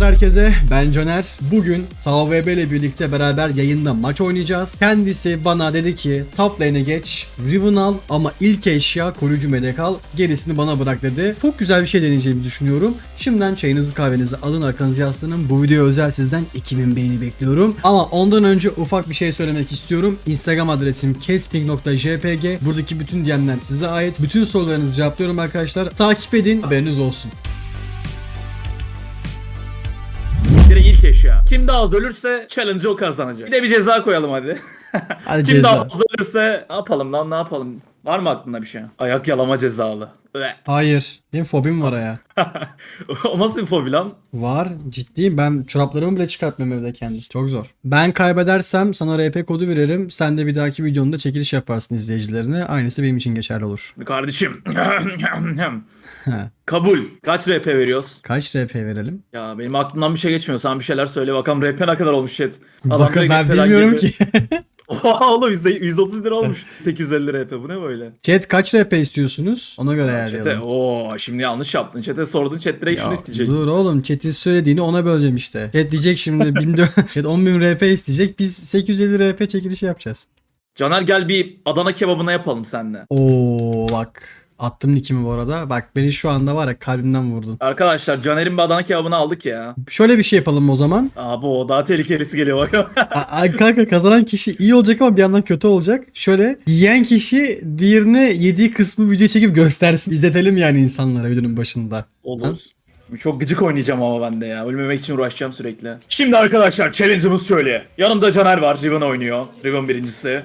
Selamlar herkese. Ben Caner. Bugün TVB ile birlikte beraber yayında maç oynayacağız. Kendisi bana dedi ki top lane'e geç, Riven al ama ilk eşya koruyucu melek al. Gerisini bana bırak dedi. Çok güzel bir şey deneyeceğimi düşünüyorum. Şimdiden çayınızı kahvenizi alın arkanızı yaslanın. Bu video özel sizden 2000 beğeni bekliyorum. Ama ondan önce ufak bir şey söylemek istiyorum. Instagram adresim kesping.jpg. Buradaki bütün DM'ler size ait. Bütün sorularınızı cevaplıyorum arkadaşlar. Takip edin. Haberiniz olsun. De ilk eşya. Kim daha az ölürse challenge'ı o kazanacak. Bir de bir ceza koyalım hadi. Hadi Kim ceza. daha az ölürse ne yapalım lan ne yapalım? Var mı aklında bir şey? Ayak yalama cezalı. Üe. Hayır. Benim fobim var ya. o nasıl bir fobi lan? Var. Ciddiyim. Ben çoraplarımı bile çıkartmıyorum evde kendim. Çok zor. Ben kaybedersem sana RP kodu veririm. Sen de bir dahaki videonda çekiliş yaparsın izleyicilerine. Aynısı benim için geçerli olur. Kardeşim. Kabul. Kaç RP veriyoruz? Kaç RP verelim? Ya benim aklımdan bir şey geçmiyor. Sen bir şeyler söyle bakalım RP ne kadar olmuş chat. Adam Bakın ben bilmiyorum girdi. ki. Oha oğlum yüzde- 130 lira olmuş. 850 RP bu ne böyle? Chat kaç RP istiyorsunuz? Ona göre Chat'e ayarlayalım. ooo şimdi yanlış yaptın. Chat'e sordun chat direkt şunu Ya, isteyecek. dur oğlum chat'in söylediğini ona böleceğim işte. Chat diyecek şimdi 1400 chat 10.000 RP isteyecek. Biz 850 RP çekilişi yapacağız. Caner gel bir Adana kebabına yapalım seninle. Oo bak. Attım nickimi bu arada. Bak beni şu anda var ya kalbimden vurdun. Arkadaşlar Caner'in bir Adana kebabını aldık ya. Şöyle bir şey yapalım o zaman. Abi o daha tehlikelisi geliyor bak. A- a- kanka kazanan kişi iyi olacak ama bir yandan kötü olacak. Şöyle yiyen kişi diğerine yediği kısmı video çekip göstersin. İzletelim yani insanlara videonun başında. Olur. Çok gıcık oynayacağım ama ben de ya. Ölmemek için uğraşacağım sürekli. Şimdi arkadaşlar challenge'ımız şöyle. Yanımda Caner var. Riven oynuyor. Riven birincisi.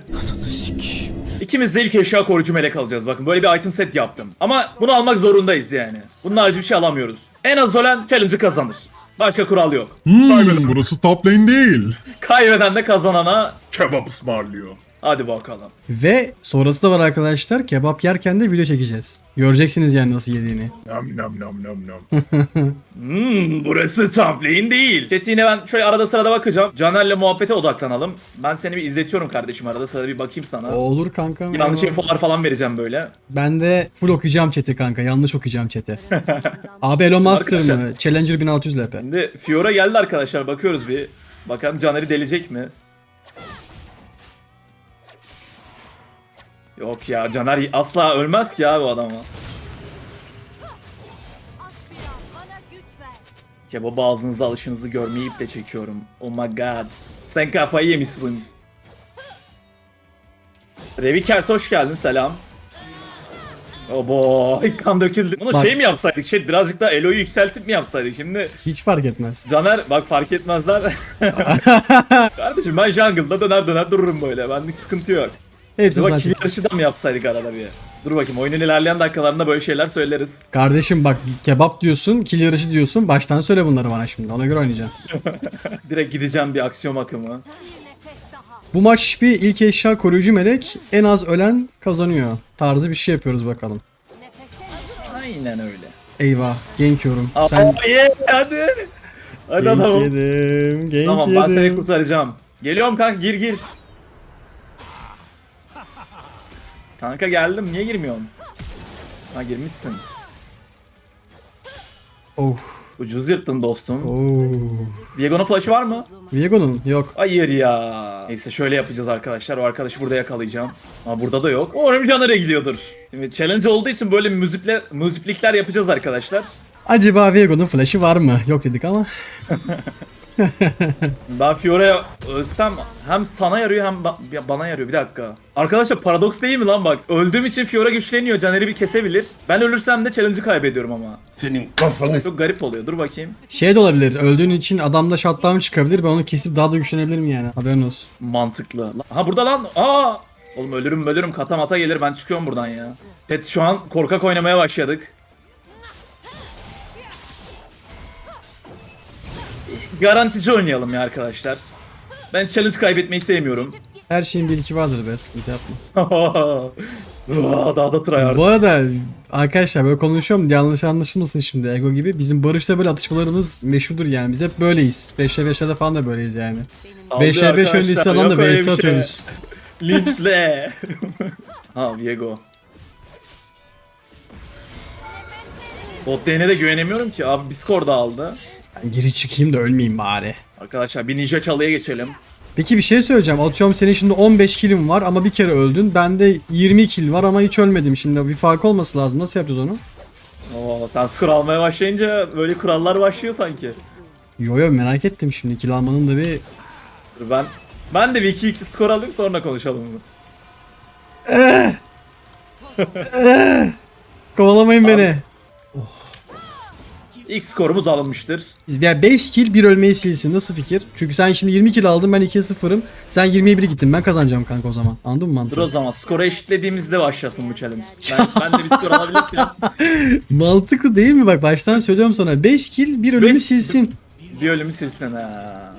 İkimiz de ilk eşya koruyucu melek alacağız. Bakın böyle bir item set yaptım. Ama bunu almak zorundayız yani. Bunun harici bir şey alamıyoruz. En az ölen challenge'ı kazanır. Başka kural yok. Hmm, burası top lane değil. Kaybeden de kazanana Kebap ısmarlıyor. Hadi bakalım. Ve sonrası da var arkadaşlar. Kebap yerken de video çekeceğiz. Göreceksiniz yani nasıl yediğini. Nam nam nam nam nam. Hmm, burası lane değil. Chat'i yine ben şöyle arada sırada bakacağım. Caner'le muhabbete odaklanalım. Ben seni bir izletiyorum kardeşim arada sırada bir bakayım sana. O olur kanka. Yanlış infolar falan vereceğim böyle. Ben de full okuyacağım chat'i kanka. Yanlış okuyacağım chat'i. Abi Elon Master mı? Challenger 1600 LP. Şimdi Fiora geldi arkadaşlar bakıyoruz bir. Bakalım Caner'i delecek mi? Yok ya Caner asla ölmez ki abi o adama. Aspira bana güç ver. Kebaba ağzınıza alışınızı görmeyi iple çekiyorum. Oh my god. Sen kafayı yemişsin. Revikert hoş geldin selam. Oh boy kan döküldü. Bunu Bak- şey mi yapsaydık? Şey birazcık daha Elo'yu yükseltip mi yapsaydık? Şimdi Hiç fark etmez. Caner bak fark etmezler. Kardeşim ben jungle'da döner döner dururum böyle. Benlik sıkıntı yok. Hepsi Dur bak kill yarışı da mı yapsaydık arada bir? Dur bakayım oyunun ilerleyen dakikalarında böyle şeyler söyleriz. Kardeşim bak kebap diyorsun, kill yarışı diyorsun. Baştan söyle bunları bana şimdi. Ona göre oynayacağım. Direkt gideceğim bir aksiyon akımı. Bu maç bir ilk eşya koruyucu melek. En az ölen kazanıyor. Tarzı bir şey yapıyoruz bakalım. Aynen öyle. Eyvah. Yorum. Aa, Sen ye, hadi. Hadi adamım. yedim. Gank Tamam yedim. ben seni kurtaracağım. Geliyorum kanka gir gir. Kanka geldim niye girmiyorsun? Ha girmişsin. Of. Ucuz yırttın dostum. Oh. Diego'nun flash'ı var mı? Viego'nun yok. Hayır ya. Neyse şöyle yapacağız arkadaşlar. O arkadaşı burada yakalayacağım. Ama burada da yok. Umarım Caner'e gidiyordur. Şimdi challenge olduğu için böyle müzikler, müziklikler yapacağız arkadaşlar. Acaba Viego'nun flash'ı var mı? Yok dedik ama. Ben Fiora'ya ölsem hem sana yarıyor hem ba- ya bana yarıyor. Bir dakika. Arkadaşlar paradoks değil mi lan bak. Öldüğüm için Fiora güçleniyor. Caner'i bir kesebilir. Ben ölürsem de challenge'ı kaybediyorum ama. Senin kafanı Çok garip oluyor. Dur bakayım. Şey de olabilir. Öldüğün için adamda shutdown çıkabilir. Ben onu kesip daha da güçlenebilirim yani. Haberin olsun. Mantıklı. Ha burada lan. Aa! Oğlum ölürüm ölürüm kata mata gelir ben çıkıyorum buradan ya. Pet şu an korkak oynamaya başladık. Garantici oynayalım ya arkadaşlar. Ben challenge kaybetmeyi sevmiyorum. Her şeyin bir iki vardır be. Sıkıntı yapma. Aa, Daha da tryhard. Bu arada arkadaşlar böyle konuşuyorum yanlış anlaşılmasın şimdi Ego gibi. Bizim Barış'la böyle atışmalarımız meşhurdur yani. Biz hep böyleyiz. 5'e 5'lerde falan da böyleyiz yani. Sallıyor 5'e 5 arkadaşlar, öncesi yok da VS şey. atıyoruz. Linçle. ha Viego. Bot lane'e de güvenemiyorum ki. Abi bir skor da aldı. Ben geri çıkayım da ölmeyeyim bari. Arkadaşlar bir ninja çalıya geçelim. Peki bir şey söyleyeceğim. Atıyorum senin şimdi 15 kilin var ama bir kere öldün. Bende 20 kill var ama hiç ölmedim. Şimdi bir fark olması lazım. Nasıl yapacağız onu? Oo, sen skor almaya başlayınca böyle kurallar başlıyor sanki. Yo yo merak ettim şimdi. Kill almanın da bir... Dur ben ben de bir 2-2 skor alayım sonra konuşalım bunu. Kovalamayın beni. İlk skorumuz alınmıştır. Ya 5 kill 1 ölmeyi silsin. Nasıl fikir? Çünkü sen şimdi 20 kill aldın ben 2'ye 0'ım. Sen 20'ye 1 gittin. Ben kazanacağım kanka o zaman. Anladın mı Dur mantığı? o zaman skoru eşitlediğimizde başlasın bu challenge. Ben, ben de bir skor alabilirsem Mantıklı değil mi? Bak baştan söylüyorum sana. 5 kill 1 ölümü Beş- silsin. bir ölümü silsin ha.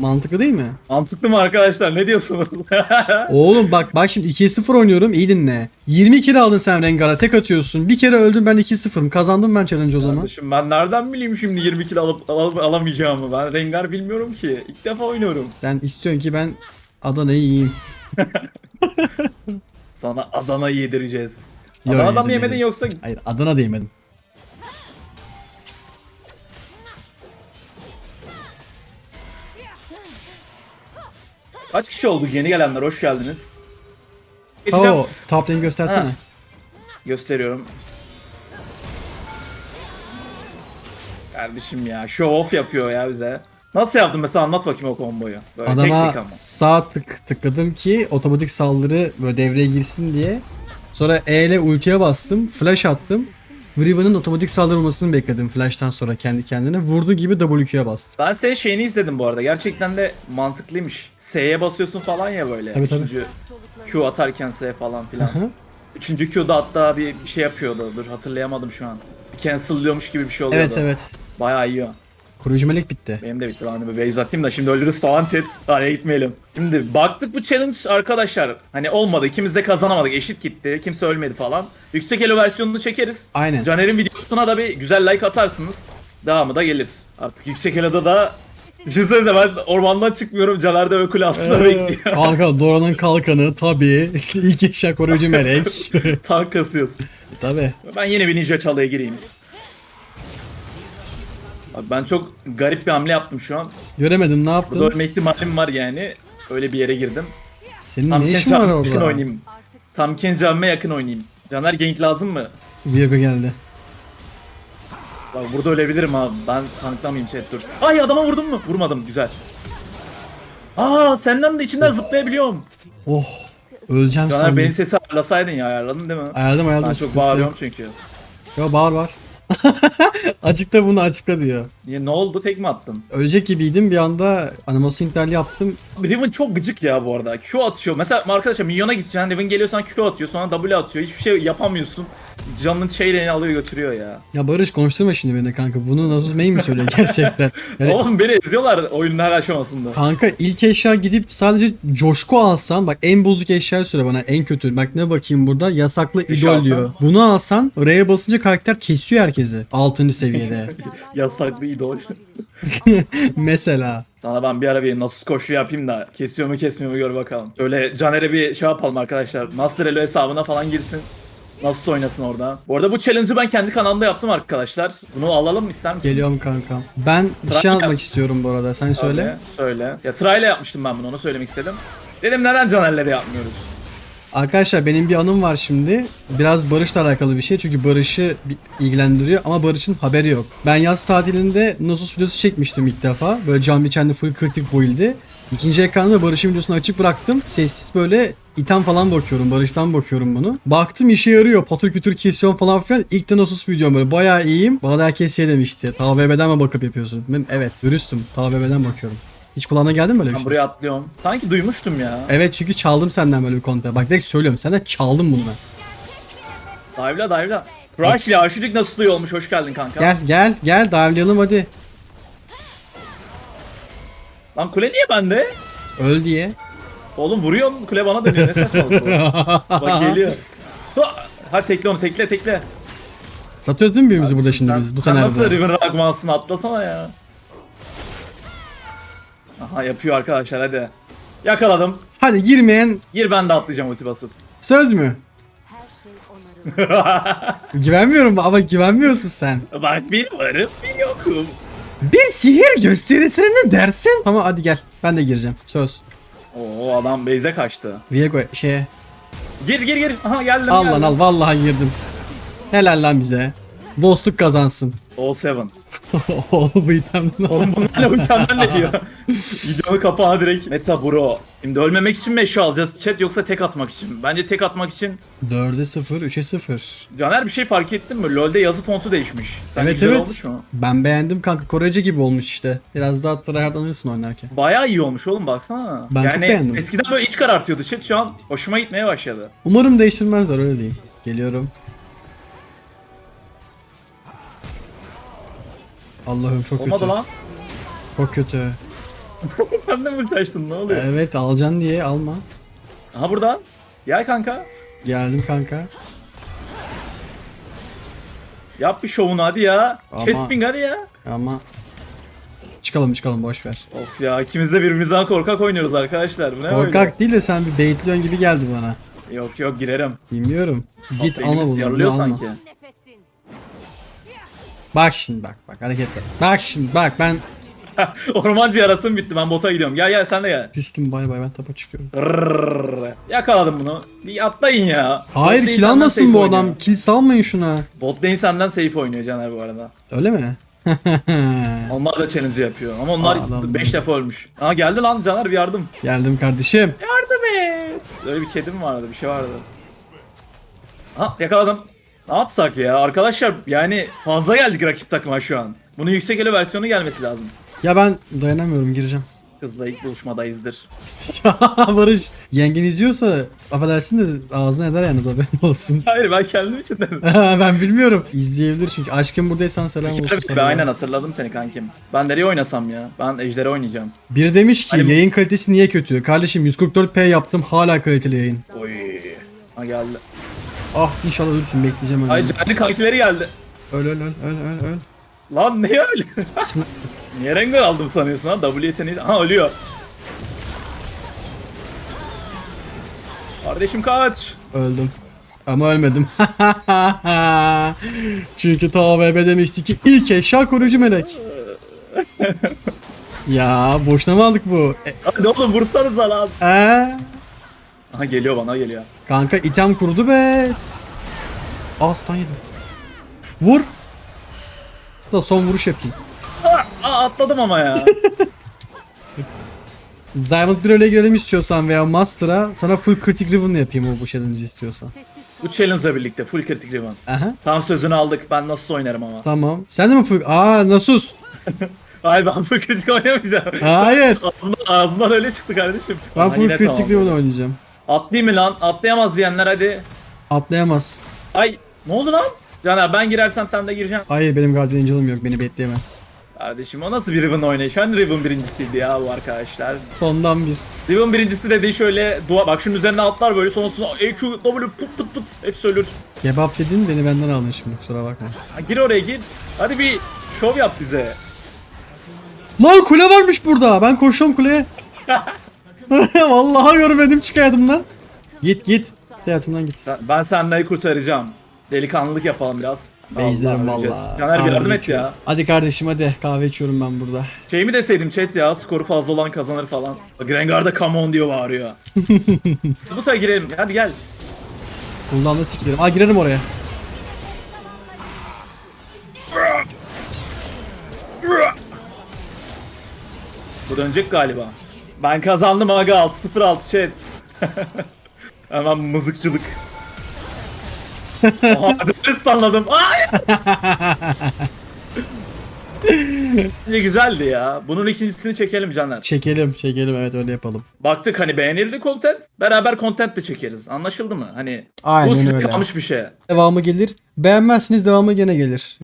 Mantıklı değil mi? Mantıklı mı arkadaşlar ne diyorsunuz? Oğlum bak bak şimdi 2'ye 0 oynuyorum iyi dinle. 20 kere aldın sen Rengar'a tek atıyorsun. Bir kere öldüm ben 2-0'ım. Kazandım ben challenge o zaman. Kardeşim ben nereden bileyim şimdi 20 kill alıp al- alamayacağımı ben Rengar bilmiyorum ki. İlk defa oynuyorum. Sen istiyorsun ki ben Adana'yı yiyeyim. Sana Adana yedireceğiz. Yo, Adana'dan mı yemedin yedim. yoksa Hayır Adana da yemedim. Kaç kişi oldu yeni gelenler hoş geldiniz. Geçeceğim. Oo, top lane göstersene. Ha. Gösteriyorum. Kardeşim ya show off yapıyor ya bize. Nasıl yaptın mesela anlat bakayım o komboyu. Böyle Adama ama. sağ tık tıkladım ki otomatik saldırı böyle devreye girsin diye. Sonra E ile ultiye bastım. Flash attım. Riven'ın otomatik saldırı olmasını bekledim flash'tan sonra kendi kendine. Vurdu gibi WQ'ya bastım. Ben senin şeyini izledim bu arada. Gerçekten de mantıklıymış. S'ye basıyorsun falan ya böyle. Tabii, tabii. Üçüncü Q atarken S falan filan. Hı. Üçüncü Q'da hatta bir, bir şey yapıyordu. Dur hatırlayamadım şu an. Bir cancel'lıyormuş gibi bir şey oluyordu. Evet evet. Bayağı iyi o. Koruyucu melek bitti. Benim de bitti. Ben de bir base atayım da şimdi ölürüz falan chat. Araya gitmeyelim. Şimdi baktık bu challenge arkadaşlar. Hani olmadı. İkimiz de kazanamadık. Eşit gitti. Kimse ölmedi falan. Yüksek elo versiyonunu çekeriz. Aynen. Caner'in videosuna da bir güzel like atarsınız. Devamı da gelir. Artık yüksek eloda da Düşünsenize ben ormandan çıkmıyorum. Caner de ökül altında bekliyor. Kanka Dora'nın kalkanı tabii. İlk eşya koruyucu melek. Tank kasıyoruz. tabii. Ben yine bir ninja çalıya gireyim. Abi ben çok garip bir hamle yaptım şu an. Göremedim ne Burada yaptın? ölme ihtimalim var yani. Öyle bir yere girdim. Senin Tam ne işin var abime yakın orada? oynayayım. Tam Kenji abime yakın oynayayım. Caner gank lazım mı? Viego geldi. Bak burada ölebilirim abi. Ben tanklamayayım chat dur. Ay adama vurdum mu? Vurmadım güzel. Aa senden de içinden zıplayabiliyorum. Oh. Öleceğim Caner sandım. benim sesi ayarlasaydın ya ayarladın değil mi? Ayarladım ayarladım. Ben çok sıkıntı yok. bağırıyorum çünkü. Yo bağır var. açıkla bunu açıkla diyor. Niye ne oldu tek mi attın? Ölecek gibiydim bir anda animasyon iptali yaptım. Riven çok gıcık ya bu arada. Q atıyor. Mesela arkadaşlar milyona gideceksin. Riven geliyor sana Q atıyor. Sonra W atıyor. Hiçbir şey yapamıyorsun. Canının çeyreğini alıyor götürüyor ya. Ya Barış konuşturma şimdi beni kanka. Bunu Nasus May mi söylüyor gerçekten? Yani Oğlum beni eziyorlar oyunun her aşamasında. kanka ilk eşya gidip sadece coşku alsan bak en bozuk eşyayı söyle bana en kötü. Bak ne bakayım burada yasaklı Eşya idol diyor. Bunu alsan R'ye basınca karakter kesiyor herkesi. 6. seviyede. Yasaklı idol. Mesela. Sana ben bir ara bir Nasus koşu yapayım da kesiyor mu kesmiyor mu gör bakalım. Şöyle Caner'e bir şey yapalım arkadaşlar. Master Elo hesabına falan girsin. Nasus oynasın orada. Bu arada bu challenge'ı ben kendi kanalımda yaptım arkadaşlar. Bunu alalım mı ister misin? Geliyorum kanka. Ben bir şey anlatmak istiyorum bu arada. Sen söyle. Söyle. Söyle. Ya Try'le yapmıştım ben bunu onu söylemek istedim. Dedim neden Caner'le de yapmıyoruz? Arkadaşlar benim bir anım var şimdi. Biraz Barış'la alakalı bir şey. Çünkü Barış'ı ilgilendiriyor ama Barış'ın haberi yok. Ben yaz tatilinde Nasus videosu çekmiştim ilk defa. Böyle can biçenli full kritik build'i. İkinci ekranda Barış'ın videosunu açık bıraktım. Sessiz böyle item falan bakıyorum. Barış'tan bakıyorum bunu. Baktım işe yarıyor. Patır kütür kesiyorum falan filan. İlk de Nasus videom böyle bayağı iyiyim. Bana da herkes şey demişti. TVB'den mi bakıp yapıyorsun? Ben evet dürüstüm. TVB'den bakıyorum. Hiç kulağına geldi mi böyle bir Ben şey? buraya atlıyorum. Sanki duymuştum ya. Evet çünkü çaldım senden böyle bir konuda. Bak direkt söylüyorum. Senden çaldım bunu ben. Dive'la dive'la. Crush ya Aşudik nasıl iyi olmuş hoş geldin kanka. Gel gel gel dive'layalım hadi. Lan kule niye bende? Öl diye. Oğlum vuruyorsun kule bana dönüyor ne saçmalık bu. Bak geliyor. Ha, Ha tekle onu tekle tekle. Satıyoruz değil mi birbirimizi burada şimdi sen, biz bu sen nasıl? Riven Ragmans'ın atlasana ya. Aha yapıyor arkadaşlar hadi. Yakaladım. Hadi girmeyen Gir ben de atlayacağım ulti basıp. söz mü? Her şey. Güvenmiyorum ama güvenmiyorsun sen. Bak bir varım bir yokum. Bir sihir gösterisine ne dersin? Tamam hadi gel. Ben de gireceğim. Söz. Oo adam base'e kaçtı. Viego şeye. Gir gir gir. Aha geldim Al geldim. lan al vallahi girdim. Helal lan bize. Dostluk kazansın. O 7. Oğlum bu itemden Oğlum bunlar ne senden ne diyor? Videonun kapağına direkt meta bro. Şimdi ölmemek için mi eşya alacağız chat yoksa tek atmak için mi? Bence tek atmak için. 4'e 0, 3'e 0. Caner bir şey fark ettin mi? LoL'de yazı fontu değişmiş. Sence Evet güzel evet. olmuş mu? Ben beğendim kanka. Korece gibi olmuş işte. Biraz daha tryhardlanırsın oynarken. Bayağı iyi olmuş oğlum baksana. Ben çok yani beğendim. eskiden böyle iç karartıyordu chat şu an hoşuma gitmeye başladı. Umarım değiştirmezler öyle diyeyim. Geliyorum. Allah'ım çok Olmadı kötü. lan. Çok kötü. Sen de mi kaçtın ne oluyor? Evet alacaksın diye alma. Aha burada. Gel kanka. Geldim kanka. Yap bir şovunu hadi ya. Ama- Kes ping hadi ya. Ama çıkalım çıkalım boş ver. Of ya ikimiz de birbirimizden korkak oynuyoruz arkadaşlar. Bu ne böyle? Korkak değil de sen bir baitliyorsun gibi geldi bana. Yok yok girerim. Bilmiyorum. Git alma lane'imiz bunu. bunu alma. sanki. Bak şimdi bak bak hareketler. Bak şimdi bak ben Ormancı yaratım bitti ben bota gidiyorum. Gel gel sen de gel. küstüm bay bay ben tapa çıkıyorum. Rrrr. Yakaladım bunu. Bir atlayın ya. Hayır Bot lane kill senden almasın safe bu oynuyor. adam. Kill salmayın şuna. Bot lane senden safe oynuyor Caner bu arada. Öyle mi? Onlar da challenge yapıyor ama onlar Adam. 5 defa ölmüş. Aa geldi lan Caner bir yardım. Geldim kardeşim. Yardım et. Öyle bir kedim vardı bir şey vardı. Ha yakaladım. Ne yapsak ya arkadaşlar yani fazla geldik rakip takıma şu an. Bunun yüksek ele versiyonu gelmesi lazım. Ya ben dayanamıyorum gireceğim. Kızla ilk buluşmadayızdır. Barış yengen izliyorsa affedersin de ağzına eder yalnız haberin olsun. Hayır ben kendim için dedim. ben bilmiyorum. İzleyebilir çünkü. Aşkım buradaysan selam olsun Tabii sana. tabii, aynen hatırladım seni kankim. Ben nereye oynasam ya? Ben Ejder'e oynayacağım. Biri demiş ki Hani- yayın kalitesi niye kötü? Kardeşim 144p yaptım hala kaliteli yayın. Oy. Ha geldi. Ah inşallah ölürsün bekleyeceğim öyle. Ay Caner'in kankileri geldi. Öl öl öl öl öl öl. Lan ne? Bismillah. Niye Rengar aldım sanıyorsun ha? W yeteneği... Ha ölüyor. Kardeşim kaç. Öldüm. Ama ölmedim. Çünkü ta BB demişti ki ilk eşya koruyucu melek. ya boşuna mı aldık bu? E, Hadi oğlum vursanıza lan. ee? Aha geliyor bana geliyor. Kanka item kurudu be. Aslan yedim. Vur. Da son vuruş yapayım. Aa, aa, atladım ama ya. Diamond 1 öyle girelim istiyorsan veya Master'a sana full critic ribbon yapayım o bu challenge'ı istiyorsan. Bu challenge'la birlikte full kritik ribbon. Aha. Tam sözünü aldık. Ben nasıl oynarım ama. Tamam. Sen de mi full? Aa Nasus. Hayır ben full kritik oynamayacağım. Hayır. Ağzından, ağzından öyle çıktı kardeşim. Ben Aha, full tamam. ribbon oynayacağım. Atlayayım mı lan? Atlayamaz diyenler hadi. Atlayamaz. Ay ne oldu lan? Caner ben girersem sen de gireceksin. Hayır benim Guardian Angel'ım yok beni bekleyemez. Kardeşim o nasıl bir Ribbon oynayış? Hani Ribbon birincisiydi ya bu arkadaşlar. Sondan bir. Ribbon birincisi dediği şöyle dua bak şunun üzerine atlar böyle sonrasında EQ, W pıt pıt pıt hepsi ölür. Kebap dedin beni benden aldın şimdi kusura bakma. Ha, gir oraya gir. Hadi bir şov yap bize. Lan kule varmış burada. Ben koşuyorum kuleye. Vallahi görmedim çık hayatımdan. Git git. Git hayatımdan git. Ben- Ben kurtaracağım. Delikanlılık yapalım biraz. Beyzlerim Vallahi öleceğiz. valla. Caner bir Kahve yardım et içiyorum. ya. Hadi kardeşim hadi kahve içiyorum ben burada. Şey mi deseydim chat ya skoru fazla olan kazanır falan. Bak Rengar da come on diyor bağırıyor. Bu sefer girelim. Hadi gel. Bundan da sikilirim. Aa girerim oraya. Bu dönecek galiba. Ben kazandım aga 6-0-6 chat. Hemen mızıkçılık. Oha dönüş anladım. Ay! Ne güzeldi ya. Bunun ikincisini çekelim Caner. Çekelim çekelim evet öyle yapalım. Baktık hani beğenildi content. Beraber content de çekeriz. Anlaşıldı mı? Hani Aynen bu öyle. kalmış bir şey. Devamı gelir. Beğenmezsiniz devamı gene gelir.